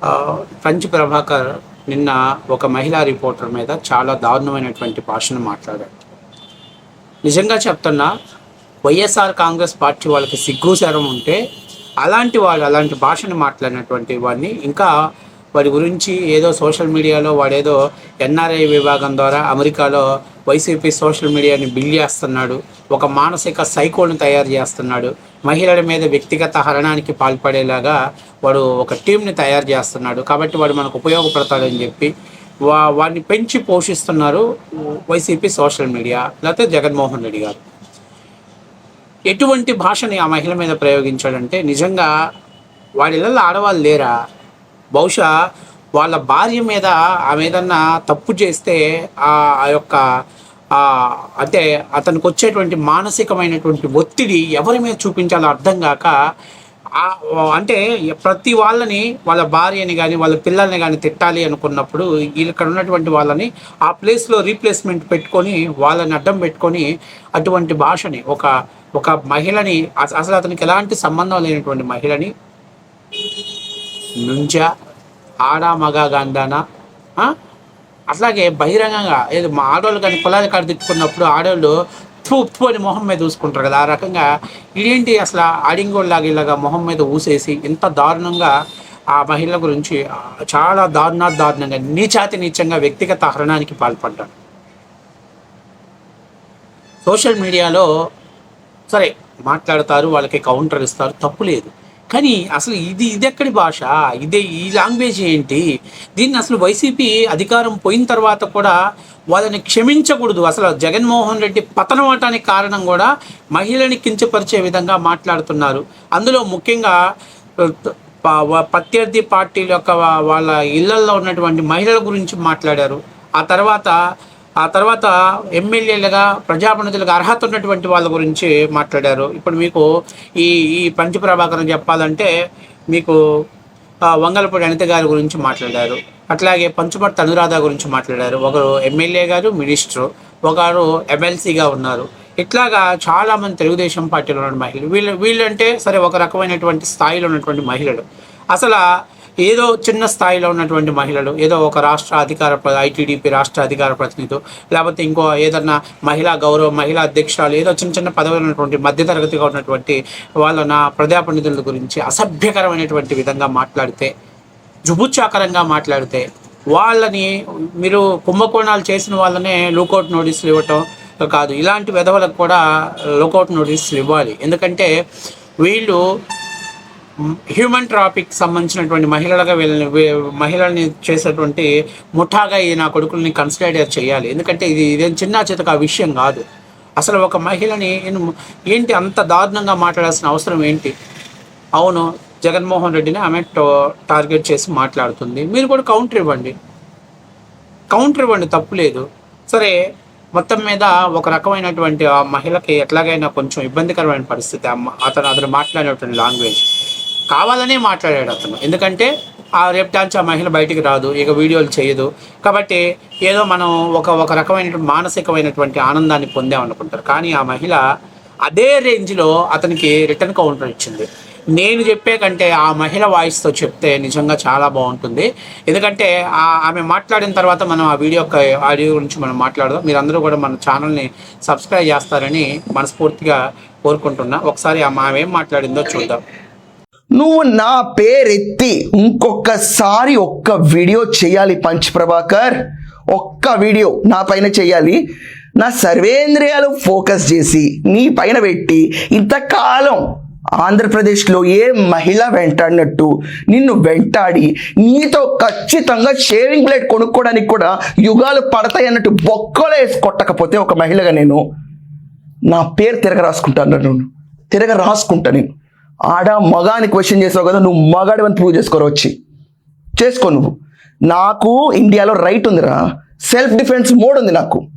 ఆ, పంచ్ ప్రభాకర్ నిన్న ఒక మహిళా రిపోర్టర్ మీద చాలా దారుణమైనటువంటి భాషను మాట్లాడాడు నిజంగా చెప్తున్నా వైఎస్ఆర్ కాంగ్రెస్ పార్టీ వాళ్ళకి సిగ్గుచారం ఉంటే అలాంటి వాళ్ళు అలాంటి భాషను మాట్లాడినటువంటి వాడిని ఇంకా వాడి గురించి ఏదో సోషల్ మీడియాలో వాడేదో ఎన్ఆర్ఐ విభాగం ద్వారా అమెరికాలో వైసీపీ సోషల్ మీడియాని బిల్ చేస్తున్నాడు. ఒక మానసిక సైకోల్ని తయారు చేస్తున్నాడు. మహిళల మీద వ్యక్తిగత హరణానికి పాల్పడేలాగా వాడు ఒక టీంని తయారు చేస్తున్నాడు. కాబట్టి వాడు మనకు ఉపయోగపడతాడని చెప్పి వా వాడిని పెంచి పోషిస్తున్నారు వైసీపీ సోషల్ మీడియా లేకపోతే జగన్మోహన్ రెడ్డి గారు. ఎటువంటి భాషని ఆ మహిళ మీద ప్రయోగించాడంటే నిజంగా వాడిళ్ళల్లో ఆడవాళ్ళు లేరా? బహుశా వాళ్ళ భార్య మీద ఆమె ఏదన్నా తప్పు చేస్తే ఆ ఆ యొక్క అంటే అతనికి వచ్చేటువంటి మానసికమైనటువంటి ఒత్తిడి ఎవరి మీద చూపించాలో అర్థం కాక అంటే ప్రతి వాళ్ళని వాళ్ళ భార్యని కానీ వాళ్ళ పిల్లల్ని కానీ తిట్టాలి అనుకున్నప్పుడు ఇక్కడ ఉన్నటువంటి వాళ్ళని ఆ ప్లేస్లో రీప్లేస్మెంట్ పెట్టుకొని వాళ్ళని అడ్డం పెట్టుకొని అటువంటి భాషని ఒక ఒక మహిళని అసలు అతనికి ఎలాంటి సంబంధం లేనటువంటి మహిళని నుంచా ఆడ మగ గండాన? అట్లాగే బహిరంగంగా ఏదో మా ఆడవాళ్ళు కానీ పొలాల కాడ తిట్టుకున్నప్పుడు ఆడవాళ్ళు ఫు ఫు అని మొహం మీద చూసుకుంటారు కదా. ఆ రకంగా ఇదేంటి అసలు ఆడింగోళ్ళలాగా ఇలాగా మొహం మీద ఊసేసి ఇంత దారుణంగా ఆ మహిళ గురించి చాలా దారుణా దారుణంగా నీచాతి నీచంగా వ్యక్తిగత హరణానికి పాల్పడ్డాడు. సోషల్ మీడియాలో సరే మాట్లాడతారు వాళ్ళకి కౌంటర్ ఇస్తారు తప్పు లేదు. కానీ అసలు ఇది ఇది ఎక్కడి భాష? ఇదే ఈ లాంగ్వేజ్ ఏంటి? దీన్ని అసలు వైసీపీ అధికారం పోయిన తర్వాత కూడా వాళ్ళని క్షమించకూడదు. అసలు జగన్మోహన్ రెడ్డి పతనం అవటానికి కారణం కూడా మహిళని కించపరిచే విధంగా మాట్లాడుతున్నారు. అందులో ముఖ్యంగా ప్రత్యర్థి పార్టీల యొక్క వాళ్ళ ఇళ్ళలో ఉన్నటువంటి మహిళల గురించి మాట్లాడారు. ఆ తర్వాత ఆ తర్వాత ఎమ్మెల్యేలుగా ప్రజాప్రతినిధులుగా అర్హత ఉన్నటువంటి వాళ్ళ గురించి మాట్లాడారు. ఇప్పుడు మీకు ఈ ఈ పంచప్రభాకరం చెప్పాలంటే మీకు వంగలపూడి అనిత గారి గురించి మాట్లాడారు. అట్లాగే పంచుమర్తి అనురాధ గురించి మాట్లాడారు. ఒకరు ఎమ్మెల్యే గారు మినిస్టరు. ఒకరు ఎమ్మెల్సీగా ఉన్నారు. ఇట్లాగా చాలామంది తెలుగుదేశం పార్టీలో ఉన్న మహిళలు. వీళ్ళు వీళ్ళంటే సరే ఒక రకమైనటువంటి స్థాయిలో ఉన్నటువంటి మహిళలు. అసలు ఏదో చిన్న స్థాయిలో ఉన్నటువంటి మహిళలు ఏదో ఒక రాష్ట్ర అధికార ప్ర- ఐటీడీపీ రాష్ట్ర అధికార ప్రతినిధులు లేకపోతే ఇంకో ఏదన్నా మహిళా గౌరవ మహిళా అధ్యక్షురాలు ఏదో చిన్న చిన్న పదవులు ఉన్నటువంటి మధ్యతరగతిగా ఉన్నటువంటి వాళ్ళ నా ప్రజాప్రతినిధుల గురించి అసభ్యకరమైనటువంటి విధంగా మాట్లాడితే జుబుచ్చాకరంగా మాట్లాడితే వాళ్ళని మీరు కుంభకోణాలు చేసిన వాళ్ళనే లూకౌట్ నోటీసులు ఇవ్వటం కాదు. ఇలాంటి విధవలకు కూడా లుకౌట్ నోటీసులు ఇవ్వాలి. ఎందుకంటే వీళ్ళు హ్యూమన్ ట్రాఫిక్ సంబంధించినటువంటి మహిళలుగా వీళ్ళని మహిళల్ని చేసేటువంటి ముఠాగా ఈ నా కొడుకుల్ని కన్సిడర్ చేయాలి ఎందుకంటే ఇది ఇదేం చిన్న చితక విషయం కాదు. అసలు ఒక మహిళని ఏంటి అంత దారుణంగా మాట్లాడాల్సిన అవసరం ఏంటి? అవును జగన్మోహన్ రెడ్డిని ఆమె టార్గెట్ చేసి మాట్లాడుతుంది. మీరు కూడా కౌంటర్ ఇవ్వండి. కౌంటర్ ఇవ్వండి తప్పులేదు సరే మొత్తం మీద ఒక రకమైనటువంటి ఆ మహిళకి ఎట్లాగైనా కొంచెం ఇబ్బందికరమైన పరిస్థితి. అమ్మ అతను అతను మాట్లాడేటువంటి లాంగ్వేజ్. కావాలనే మాట్లాడాడు అతను. ఎందుకంటే ఆ రేపు డాన్స్ ఆ మహిళ బయటికి రాదు ఇక వీడియోలు చేయదు. కాబట్టి ఏదో మనం ఒక ఒక రకమైనటువంటి మానసికమైనటువంటి ఆనందాన్ని పొందామనుకుంటారు. కానీ ఆ మహిళ అదే రేంజ్లో అతనికి రిటర్న్ కౌంటర్ ఇచ్చింది. నేను చెప్పే కంటే ఆ మహిళ వాయిస్తో చెప్తే నిజంగా చాలా బాగుంటుంది. ఎందుకంటే ఆ ఆమె మాట్లాడిన తర్వాత మనం ఆ వీడియో ఆడియో గురించి మనం మాట్లాడదాం. మీరందరూ కూడా మన ఛానల్ని సబ్స్క్రైబ్ చేస్తారని మనస్ఫూర్తిగా కోరుకుంటున్నా. ఒకసారి ఆమె ఏం మాట్లాడిందో చూద్దాం. నువ్వు నా పేరెత్తి ఇంకొకసారి ఒక్క వీడియో చేయాలి పంచ్ ప్రభాకర్. ఒక్క వీడియో నా పైన చేయాలి. నా సర్వేంద్రియాలు ఫోకస్ చేసి నీ పైన పెట్టి ఇంతకాలం ఆంధ్రప్రదేశ్లో ఏ మహిళ వెంటాడినట్టు నిన్ను వెంటాడి నీతో ఖచ్చితంగా షేవింగ్ బ్లేడ్ కొనుక్కోవడానికి కూడా యుగాలు పడతాయి అన్నట్టు బొక్కలు వేసి కొట్టకపోతే ఒక మహిళగా నేను నా పేరు తిరగ రాసుకుంటాను తిరగ రాసుకుంటా నేను. ఆడ మగాని క్వశ్చన్ చేసావు కదా నువ్వు మగాడు అని ప్రూవ్ చేసుకోరు వచ్చి చేసుకో నువ్వు. నాకు ఇండియాలో రైట్ ఉందిరా. సెల్ఫ్ డిఫెన్స్ మోడ్ ఉంది నాకు.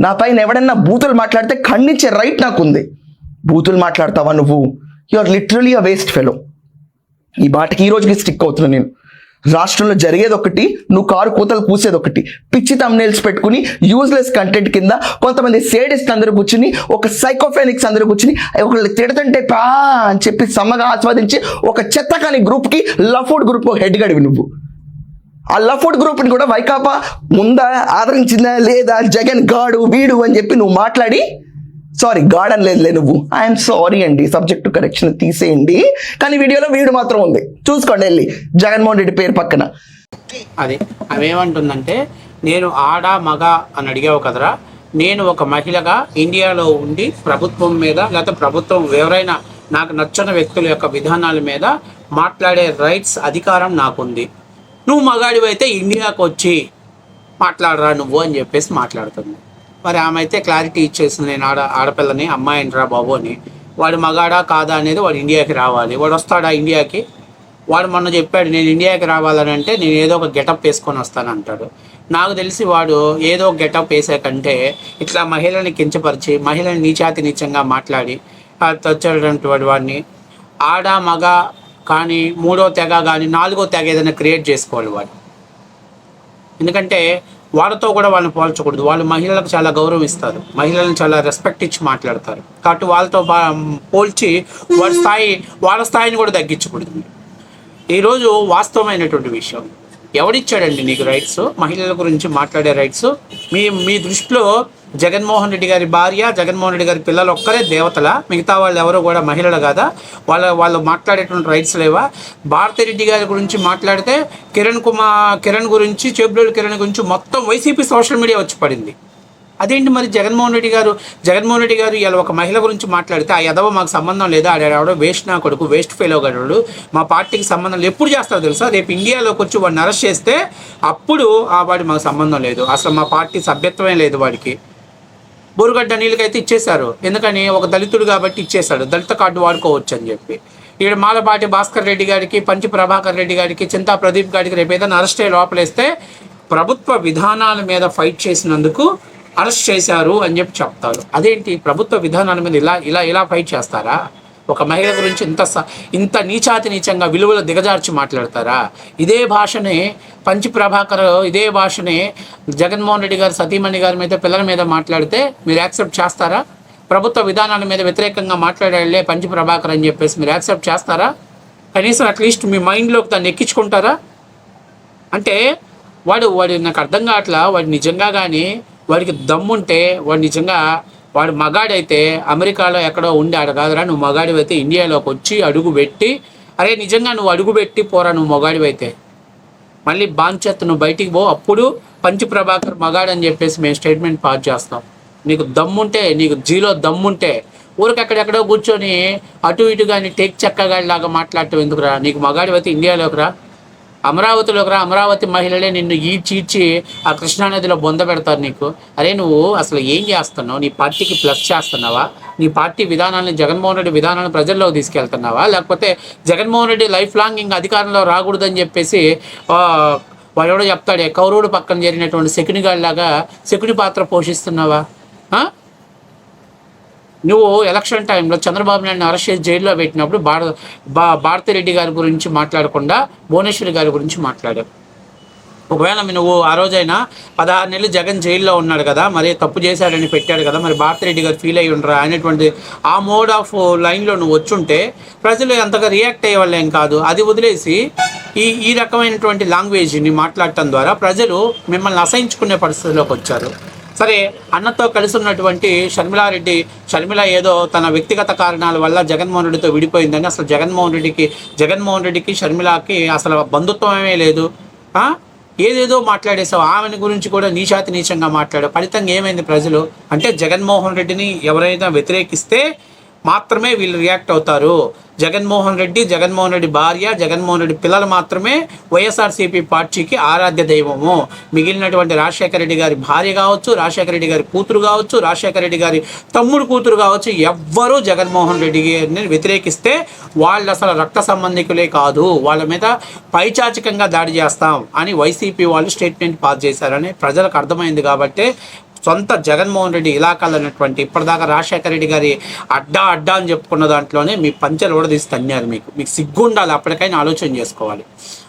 నా పైన ఎవడన్నా బూతులు మాట్లాడితే ఖండించే రైట్ నాకు ఉంది. బూతులు మాట్లాడతావా నువ్వు? You are literally a waste fellow ఈ బాటకి ఈ రోజుకి స్టిక్ అవుతున్నా నేను. రాష్ట్రంలో జరిగేది ఒకటి నువ్వు కారు కూతలు పూసేది ఒకటి పిచ్చి తమ్నేల్స్ పెట్టుకుని యూజ్లెస్ కంటెంట్ కింద కొంతమంది సేడిస్ట్ అందరూ కూర్చుని ఒక సైకోఫెనిక్స్ అందరూ కూర్చుని ఒకళ్ళు తిడుతుంటే పా అని చెప్పి సమ్మగా ఆస్వాదించి ఒక చెత్త కాని గ్రూప్కి లఫుడ్ గ్రూప్ హెడ్ గడివి నువ్వు. ఆ లఫుడ్ గ్రూప్ని కూడా వైకాపా ముందా ఆదరించిందా లేదా? జగన్ గాడు వీడు అని చెప్పి నువ్వు మాట్లాడి సారీ గాడ్ అని లేదులే నువ్వు. ఐఎమ్ సారీ అండి. సబ్జెక్ట్ కరెక్షన్ తీసేయండి. కానీ వీడియోలో వీడు మాత్రం ఉంది. చూసుకోండి వెళ్ళి. జగన్మోహన్ రెడ్డి పేరు పక్కన. అది అవేమంటుందంటే నేను ఆడ మగ అని అడిగావు కదరా. నేను ఒక మహిళగా ఇండియాలో ఉండి ప్రభుత్వం మీద లేకపోతే ప్రభుత్వం ఎవరైనా నాకు నచ్చని వ్యక్తుల యొక్క విధానాల మీద మాట్లాడే రైట్స్ అధికారం నాకుంది. నువ్వు మగాడివైతే ఇండియాకు వచ్చి మాట్లాడరా నువ్వు అని చెప్పేసి మాట్లాడుతుంది. మరి ఆమె అయితే క్లారిటీ ఇచ్చేసింది. నేను ఆడ ఆడపిల్లని అమ్మాయి రా బాబు అని. వాడు మగాడా కాదా అనేది వాడు ఇండియాకి రావాలి. వాడు వస్తాడా ఇండియాకి? వాడు మొన్న చెప్పాడు నేను ఇండియాకి రావాలని అంటే నేను ఏదో ఒక గెటప్ వేసుకొని వస్తాను అంటాడు. నాకు తెలిసి వాడు ఏదో ఒక గెటప్ వేసే కంటే ఇట్లా మహిళని కించపరిచి మహిళని నీచాతి నీచంగా మాట్లాడి ఆ వాడు వాడిని. ఆడ మగ కానీ మూడో తెగ కానీ నాలుగో తెగ ఏదైనా క్రియేట్ చేసుకోవాలి వాడు. ఎందుకంటే వాళ్ళతో కూడా వాళ్ళని పోల్చకూడదు. వాళ్ళు మహిళలకు చాలా గౌరవం ఇస్తారు మహిళలను చాలా రెస్పెక్ట్ ఇచ్చి మాట్లాడతారు. కాబట్టి వాళ్ళతో పోల్చి వాళ్ళ స్థాయి వాళ్ళ స్థాయిని కూడా తగ్గించకూడదు. ఈరోజు వాస్తవమైనటువంటి విషయం. ఎవడిచ్చాడండి నీకు రైట్స్ మహిళల గురించి మాట్లాడే రైట్స్ మీ మీ దృష్టిలో జగన్మోహన్ రెడ్డి గారి భార్య జగన్మోహన్ రెడ్డి గారి పిల్లలు ఒక్కరే దేవతల? మిగతా వాళ్ళు ఎవరో కూడా మహిళలు కాదా? వాళ్ళ వాళ్ళు మాట్లాడేటువంటి రైట్స్ లేవా? భారతిరెడ్డి గారి గురించి మాట్లాడితే కిరణ్ కుమార్ కిరణ్ గురించి చెబ్రోలు కిరణ్ గురించి మొత్తం వైసీపీ సోషల్ మీడియా వచ్చి పడింది. అదేంటి మరి జగన్మోహన్ రెడ్డి గారు? జగన్మోహన్ రెడ్డి గారు ఇలా ఒక మహిళ గురించి మాట్లాడితే ఆ ఎదవ మాకు సంబంధం లేదా? ఆడాడు వేస్ట్ నా కొడుకు వేస్ట్ ఫెయిల్ గడు మా పార్టీకి సంబంధం లేదు. ఎప్పుడు చేస్తారో తెలుసా? రేపు ఇండియాలోకి వచ్చి వాడిని అరెస్ట్ చేస్తే అప్పుడు ఆ వాడి మాకు సంబంధం లేదు. అసలు మా పార్టీ సభ్యత్వమే లేదు వాడికి. బోరుగడ్డ నీళ్ళకైతే ఇచ్చేశారు. ఎందుకని? ఒక దళితుడు కాబట్టి ఇచ్చేశాడు. దళిత కార్డు వాడుకోవచ్చు అని చెప్పి. ఇక్కడ మాలపాటి భాస్కర్ రెడ్డి గారికి పంచి ప్రభాకర్ రెడ్డి గారికి చింతా ప్రదీప్ గారికి రేపు ఏదైనా అరెస్ట్ అయ్యి లోపలేస్తే ప్రభుత్వ విధానాల మీద ఫైట్ చేసినందుకు అరెస్ట్ చేశారు అని చెప్పి చెప్తారు. అదేంటి? ప్రభుత్వ విధానాల మీద ఇలా ఇలా ఇలా ఫైట్ చేస్తారా? ఒక మహిళ గురించి ఇంత స- ఇంత నీచాతి నీచంగా విలువలు దిగజార్చి మాట్లాడతారా? ఇదే భాషనే పంచి ప్రభాకర్ ఇదే భాషనే జగన్మోహన్ రెడ్డి గారు సతీమణి గారి మీద పిల్లల మీద మాట్లాడితే మీరు యాక్సెప్ట్ చేస్తారా? ప్రభుత్వ విధానాల మీద వ్యతిరేకంగా మాట్లాడాలే పంచి ప్రభాకర్ అని చెప్పేసి మీరు యాక్సెప్ట్ చేస్తారా? కనీసం అట్లీస్ట్ మీ మైండ్లోకి దాన్ని ఎక్కించుకుంటారా? అంటే వాడు వాడు నాకు అర్థం కావట్లా వాడు నిజంగా కానీ వాడికి దమ్ముంటే వాడు నిజంగా వాడు మగాడైతే అమెరికాలో ఎక్కడో ఉండి ఆడ కాదురా నువ్వు మగాడివైతే ఇండియాలోకి వచ్చి అడుగు పెట్టి అరే నిజంగా నువ్వు అడుగు పెట్టి పోరా నువ్వు మగాడివైతే. మళ్ళీ బాంచెత్ నువ్వు బయటికి పో అప్పుడు పంచి ప్రభాకర్ మగాడని చెప్పేసి మేము స్టేట్మెంట్ పాస్ చేస్తాం. నీకు దమ్ముంటే నీకు జీలో దమ్ముంటే ఊరికి ఎక్కడెక్కడో కూర్చొని అటు ఇటు కానీ టేక్ చెక్కగాడిలాగా మాట్లాడటం ఎందుకురా? నీకు మగాడివైతే ఇండియాలోకి రా. అమరావతిలోకి రా అమరావతి మహిళలే నిన్ను ఈడ్చి ఆ కృష్ణానదిలో బొంద పెడతారు నీకు. అరే నువ్వు అసలు ఏం చేస్తున్నావు? నీ పార్టీకి ప్లస్ చేస్తున్నావా? నీ పార్టీ విధానాలను జగన్మోహన్ రెడ్డి విధానాలను ప్రజల్లోకి తీసుకెళ్తున్నావా? లేకపోతే జగన్మోహన్ రెడ్డి లైఫ్ లాంగ్ ఇంకా అధికారంలో రాకూడదని చెప్పేసి ఆ, వాడు చెప్తాడే కౌరవుడు పక్కన జరిగినటువంటి శకుని గాడిలాగా శకుని పాత్ర పోషిస్తున్నావా? నువ్వు ఎలక్షన్ టైంలో చంద్రబాబు నాయుడు అరెస్ట్ చేసి జైల్లో పెట్టినప్పుడు భారత బా భారతిరెడ్డి గారి గురించి మాట్లాడకుండా భువనేశ్వరి గారి గురించి మాట్లాడావు. ఒకవేళ మీ నువ్వు ఆ రోజైనా పదహారు నెలలు జగన్ జైల్లో ఉన్నాడు కదా మరి తప్పు చేశాడని పెట్టాడు కదా మరి భారతిరెడ్డి గారు ఫీల్ అయ్యి ఉండరా అనేటువంటి ఆ మోడ్ ఆఫ్ లైన్లో నువ్వు వచ్చుంటే ప్రజలు అంతగా రియాక్ట్ అయ్యేవాళ్ళేం కాదు. అది వదిలేసి ఈ ఈ రకమైనటువంటి లాంగ్వేజ్ని మాట్లాడటం ద్వారా ప్రజలు మిమ్మల్ని అసహించుకునే పరిస్థితిలోకి వచ్చారు. సరే అన్నతో కలిసి ఉన్నటువంటి షర్మిలారెడ్డి షర్మిల ఏదో తన వ్యక్తిగత కారణాల వల్ల జగన్మోహన్ రెడ్డితో విడిపోయిందని అసలు జగన్మోహన్ రెడ్డికి జగన్మోహన్ రెడ్డికి షర్మిలకి అసలు బంధుత్వమే లేదు. ఏదేదో మాట్లాడేసావు ఆమెను గురించి కూడా నీచాతి నీచంగా మాట్లాడావు. ఫలితంగా ఏమైంది ప్రజలు? అంటే జగన్మోహన్ రెడ్డిని ఎవరైనా వ్యతిరేకిస్తే మాత్రమే వీళ్ళు రియాక్ట్ అవుతారు. జగన్మోహన్ రెడ్డి జగన్మోహన్ రెడ్డి భార్య జగన్మోహన్ రెడ్డి పిల్లలు మాత్రమే వైఎస్ఆర్సీపీ పార్టీకి ఆరాధ్య దైవము. మిగిలినటువంటి రాజశేఖర రెడ్డి గారి భార్య కావచ్చు రాజశేఖర రెడ్డి గారి కూతురు కావచ్చు రాజశేఖర రెడ్డి గారి తమ్ముడు కూతురు కావచ్చు ఎవ్వరూ జగన్మోహన్ రెడ్డి గారిని వ్యతిరేకిస్తే వాళ్ళు అసలు రక్త సంబంధికులే కాదు. వాళ్ళ మీద పైచాచికంగా దాడి చేస్తాం అని వైసీపీ వాళ్ళు స్టేట్మెంట్ పాస్ చేశారని ప్రజలకు అర్థమైంది కాబట్టి సొంత జగన్మోహన్ రెడ్డి ఇలాకాలో ఉన్నటువంటి ఇప్పటిదాకా రాజశేఖర రెడ్డి గారి అడ్డా అడ్డా అని చెప్పుకున్న దాంట్లోనే మీ పంచలు కూడా తీసి తన్నారు మీకు. మీకు సిగ్గు ఉండాలి అప్పటికైనా ఆలోచన చేసుకోవాలి.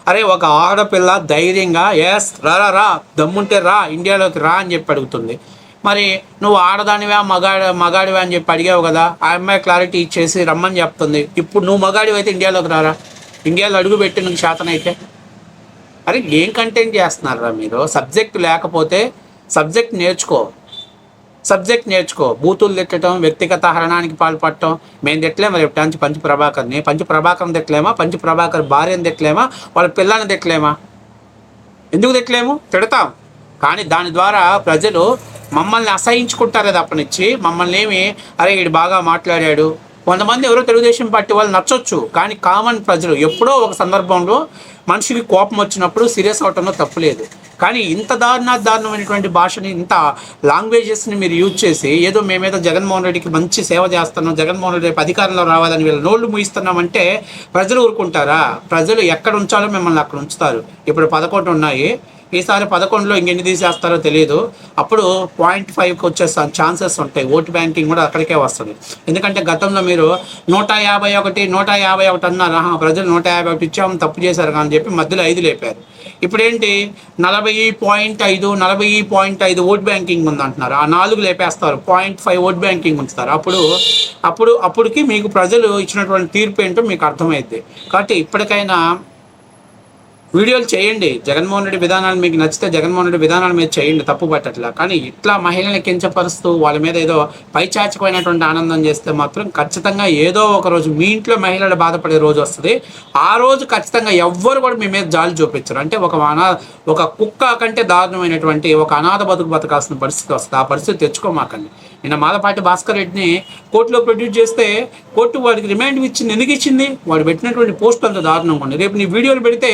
అరే ఒక ఆడపిల్ల ధైర్యంగా ఎస్ రా రా దమ్ముంటే రా ఇండియాలోకి రా అని చెప్పి అడుగుతుంది. మరి నువ్వు ఆడదానివా మగాడి మగాడివా అని చెప్పి అడిగావు కదా ఆ అమ్మాయి క్లారిటీ ఇచ్చేసి రమ్మని చెప్తుంది. ఇప్పుడు నువ్వు మగాడివి అయితే ఇండియాలోకి రారా? ఇండియాలో అడుగు పెట్టి నువ్వు శాతనైతే. అరే ఏం కంటెంట్ చేస్తున్నారా మీరు? సబ్జెక్ట్ లేకపోతే సబ్జెక్ట్ నేర్చుకో. సబ్జెక్ట్ నేర్చుకో. బూతులు తిట్టడం వ్యక్తిగత హరణానికి పాల్పడటం మేము తిట్టలేమో రేపు నుంచి పంచి ప్రభాకర్ని. పంచి ప్రభాకర్ని తిట్టలేమా? పంచి ప్రభాకర్ భార్యను తిట్టలేమా? వాళ్ళ పిల్లని తిట్టలేమా? ఎందుకు తిట్టలేము? తిడతాం. కానీ దాని ద్వారా ప్రజలు మమ్మల్ని అసహించుకుంటారు తప్పనిచ్చి మమ్మల్ని ఏమి అరే వీడు బాగా మాట్లాడాడు. కొంతమంది ఎవరో తెలుగుదేశం పార్టీ వాళ్ళు నచ్చొచ్చు. కానీ కామన్ ప్రజలు ఎప్పుడో ఒక సందర్భంలో మనిషికి కోపం వచ్చినప్పుడు సీరియస్ అవటంలో తప్పులేదు కానీ ఇంత దారుణ దారుణమైనటువంటి భాషని ఇంత లాంగ్వేజెస్ని మీరు యూజ్ చేసి ఏదో మేమేదో జగన్మోహన్ రెడ్డికి మంచి సేవ చేస్తున్నాం జగన్మోహన్ రెడ్డి రేపు అధికారంలో రావాలని వీళ్ళ నోళ్ళు ముయిస్తున్నామంటే ప్రజలు ఊరుకుంటారా? ప్రజలు ఎక్కడ ఉంచాలో మిమ్మల్ని అక్కడ ఉంచుతారు. ఇప్పుడు పదకొండు ఉన్నాయి. ఈసారి పదకొండులో ఇంకెన్ని తీసేస్తారో తెలియదు అప్పుడు పాయింట్ ఫైవ్కి వచ్చే ఛాన్సెస్ ఉంటాయి. ఓటు బ్యాంకింగ్ కూడా అక్కడికే వస్తుంది. ఎందుకంటే గతంలో మీరు నూట యాభై ఒకటి నూట యాభై ఒకటి అన్నారు. ప్రజలు నూట యాభై ఒకటి ఇచ్చాము తప్పు చేశారు కానీ చెప్పి మధ్యలో ఐదు లేపారు. ఇప్పుడేంటి? నలభై పాయింట్ ఐదు నలభై పాయింట్ ఐదు ఓట్ బ్యాంకింగ్ ఉంది అంటున్నారు. ఆ నాలుగు లేపేస్తారు. పాయింట్ ఫైవ్ ఓట్ బ్యాంకింగ్ ఉంచుతారు. అప్పుడు అప్పుడు అప్పటికి మీకు ప్రజలు ఇచ్చినటువంటి తీర్పు ఏంటో మీకు అర్థమైద్ది. కాబట్టి ఇప్పటికైనా వీడియోలు చేయండి. జగన్మోహన్ రెడ్డి విధానాలు మీకు నచ్చితే జగన్మోహన్ రెడ్డి విధానాల మీద చేయండి. తప్పు పట్టట్లా. కానీ ఇట్లా మహిళల్ని కించపరుస్తూ వాళ్ళ మీద ఏదో పైచాచిపోయినటువంటి ఆనందం చేస్తే మాత్రం ఖచ్చితంగా ఏదో ఒక రోజు మీ ఇంట్లో మహిళలు బాధపడే రోజు వస్తుంది. ఆ రోజు ఖచ్చితంగా ఎవ్వరు కూడా మీ మీద జాలి చూపించరు. అంటే ఒక అనా ఒక కుక్క కంటే దారుణమైనటువంటి ఒక అనాథ బతుకు బతకాల్సిన పరిస్థితి వస్తుంది. ఆ పరిస్థితి తెచ్చుకోమాకండి. నిన్న మాలపాటి భాస్కర్ రెడ్డిని కోర్టులో ప్రొడ్యూస్ చేస్తే కోర్టు వాడికి రిమాండ్ ఇచ్చింది ఎందుకు ఇచ్చింది వాడు పెట్టినటువంటి పోస్ట్ అంత దారుణంగా ఉంది. రేపు నీ వీడియోలు పెడితే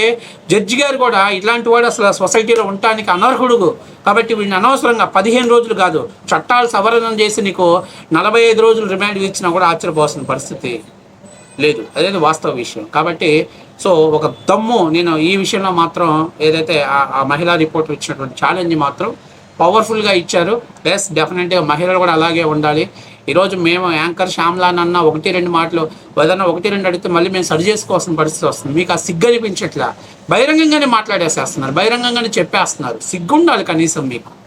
జడ్జి గారు కూడా ఇలాంటి వాడు అసలు సొసైటీలో ఉండటానికి అనర్హుడు కాబట్టి వీడిని అనవసరంగా పదిహేను రోజులు కాదు చట్టాలు సవరణ చేసి నీకు నలభై ఐదు రోజులు రిమాండ్ ఇచ్చినా కూడా ఆశ్చర్యపోవాల్సిన పరిస్థితి లేదు. అదేది వాస్తవ విషయం. కాబట్టి సో ఒక దమ్ము నేను ఈ విషయంలో మాత్రం ఏదైతే ఆ- ఆ మహిళా రిపోర్ట్ ఇచ్చినటువంటి ఛాలెంజ్ మాత్రం పవర్ఫుల్గా ఇచ్చారు. ప్లస్ డెఫినెట్గా మహిళలు కూడా అలాగే ఉండాలి. ఈరోజు మేము యాంకర్ శ్యామ్లాన్ అన్న ఒకటి రెండు మాటలు ఏదన్నా ఒకటి రెండు అడిగితే మళ్ళీ మేము సరి చేసుకోవాల్సిన పరిస్థితి వస్తుంది. మీకు ఆ సిగ్గు అనిపించట్లా బహిరంగంగానే మాట్లాడేసేస్తున్నారు. బహిరంగంగానే చెప్పేస్తున్నారు. సిగ్గుండాలి కనీసం మీకు.